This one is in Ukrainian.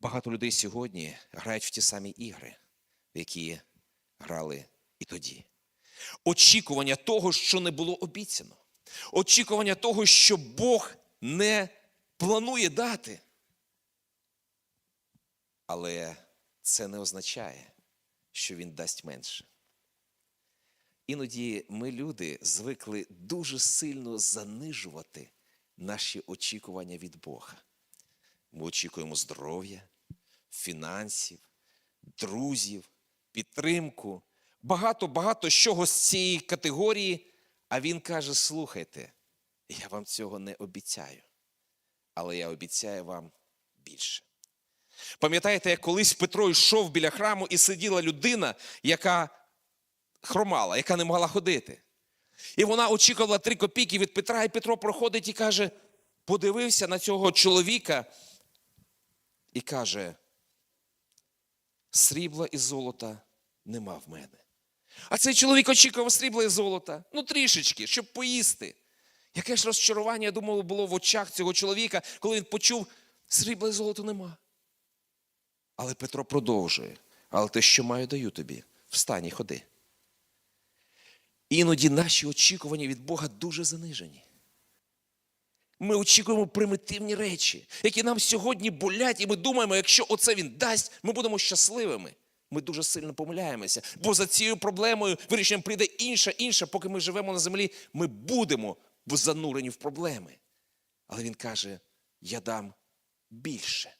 Багато людей сьогодні грають в ті самі ігри, в які грали і тоді. Очікування того, що не було обіцяно. Очікування того, що Бог не планує дати. Але це не означає, що Він дасть менше. Іноді ми, люди, звикли дуже сильно занижувати наші очікування від Бога. Ми очікуємо здоров'я, фінансів, друзів, підтримку, багато-багато чого з цієї категорії. А він каже: слухайте, я вам цього не обіцяю, але я обіцяю вам більше. Пам'ятаєте, як колись Петро йшов біля храму і сиділа людина, яка хромала, яка не могла ходити. І вона очікувала три копійки від Петра, і Петро проходить і каже: подивився на цього чоловіка і каже: срібла і золота нема в мене. А цей чоловік очікував срібла і золота, ну трішечки, щоб поїсти. Яке ж розчарування, я думаю, було в очах цього чоловіка, коли він почув, срібла і золота нема. Але Петро продовжує. Але те, що маю, даю тобі. Встань і ходи. Іноді наші очікування від Бога дуже занижені. Ми очікуємо примітивні речі, які нам сьогодні болять, і ми думаємо, якщо оце він дасть, ми будемо щасливими. Ми дуже сильно помиляємося, бо за цією проблемою вирішенням прийде інша, інша, поки ми живемо на землі, ми будемо занурені в проблеми. Але він каже: я дам більше.